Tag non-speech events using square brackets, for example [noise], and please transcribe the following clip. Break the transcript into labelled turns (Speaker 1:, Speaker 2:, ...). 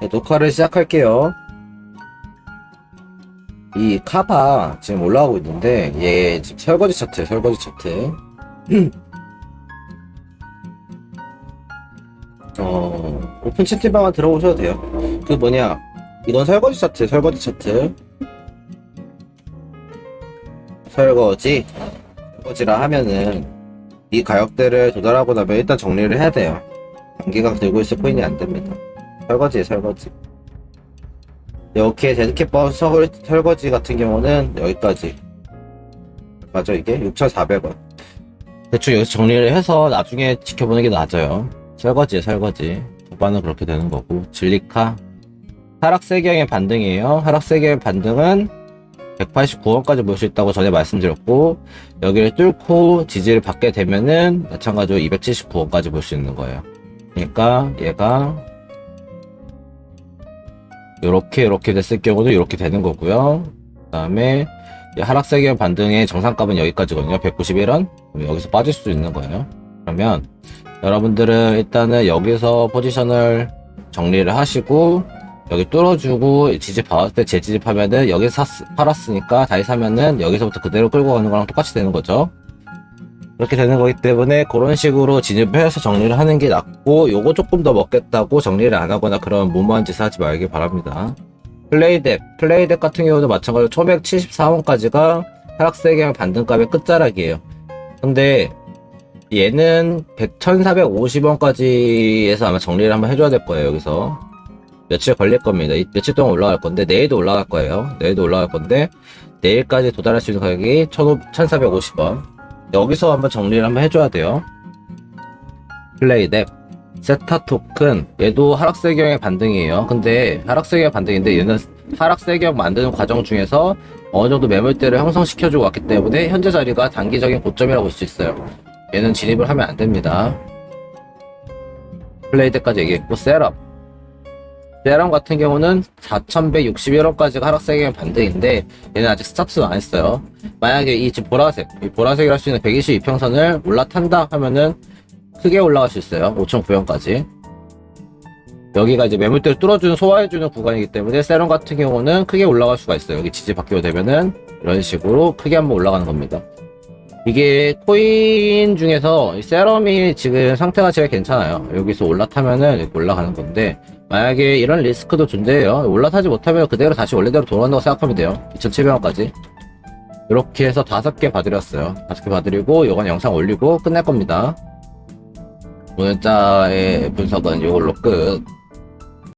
Speaker 1: 네, 녹화를 시작할게요. 이 카바 지금 올라오고 있는데 얘 지금 설거지 차트, 설거지 차트. [clears throat] 어, 오픈 채팅방만 들어오셔도 돼요. 그 뭐냐, 이건 설거지 차트, 설거지 차트. 설거지, 설거지라 하면은 이 가격대를 도달하고 나면 일단 정리를 해야 돼요. 단기간 들고 있을 코인이 안 됩니다. 설거지, 설거지. 이렇게 데드캣버 설, 설거지 같은 경우는 여기까지. 맞아, 이게? 6,400원. 대충 여기서 정리를 해서 나중에 지켜보는 게 맞아요. 설거지, 설거지. 도반은 그렇게 되는 거고. 진리카. 하락세경의 반등이에요. 하락세경의 반등은 189원까지 볼 수 있다고 전에 말씀드렸고, 여기를 뚫고 지지를 받게 되면은 마찬가지로 279원까지 볼 수 있는 거예요. 그러니까 얘가 요렇게 요렇게 됐을 경우도 이렇게 되는 거고요. 그 다음에 하락세계 반등의 정상값은 여기까지거든요. 191원. 여기서 빠질 수도 있는 거예요. 그러면 여러분들은 일단은 여기서 포지션을 정리를 하시고 여기 뚫어주고 지지 받았을 때 재지집하면은 여기서 샀, 팔았으니까 다시 사면은 여기서부터 그대로 끌고 가는 거랑 똑같이 되는 거죠. 그렇게 되는 거기 때문에 그런 식으로 진입해서 정리를 하는 게 낫고 요거 조금 더 먹겠다고 정리를 안 하거나 그런 무모한 짓을 하지 말길 바랍니다. 플레이덱, 플레이덱 같은 경우도 마찬가지로 1174원까지가 하락세경 반등값의 끝자락이에요. 근데 얘는 100, 1450원까지에서 아마 정리를 한번 해줘야 될 거예요, 여기서. 며칠 걸릴 겁니다. 이- 며칠 동안 올라갈 건데, 내일도 올라갈 거예요. 내일도 올라갈 건데, 내일까지 도달할 수 있는 가격이 1450원. 여기서 한번 정리를 한번 해줘야 돼요. 플레이덱, 세타 토큰, 얘도 하락세경의 반등이에요. 근데 하락세경 반등인데 얘는 하락세경 만드는 과정 중에서 어느 정도 매물대를 형성시켜주고 왔기 때문에 현재 자리가 단기적인 고점이라고 볼 수 있어요. 얘는 진입을 하면 안 됩니다. 플레이덱까지 얘기했고, 세럼. 세럼 같은 경우는 4,161원까지가 하락세경 반등인데 얘는 아직 스타트는 안 했어요. 만약에 이 지금 보라색, 이 보라색이라 할 수 있는 122평선을 올라탄다 하면은 크게 올라갈 수 있어요. 5,900원까지. 여기가 이제 매물대를 뚫어주는, 소화해주는 구간이기 때문에 세럼 같은 경우는 크게 올라갈 수가 있어요. 여기 지지 바뀌게 되면은 이런 식으로 크게 한번 올라가는 겁니다. 이게 코인 중에서 이 세럼이 지금 상태가 제일 괜찮아요. 여기서 올라타면은 올라가는 건데 만약에 이런 리스크도 존재해요. 올라타지 못하면 그대로 다시 원래대로 돌아간다고 생각하면 돼요. 2,700원까지. 이렇게 해서 다섯 개 봐드렸어요. 다섯 개 봐드리고 이건 영상 올리고 끝낼 겁니다. 오늘자의 분석은 이걸로 끝.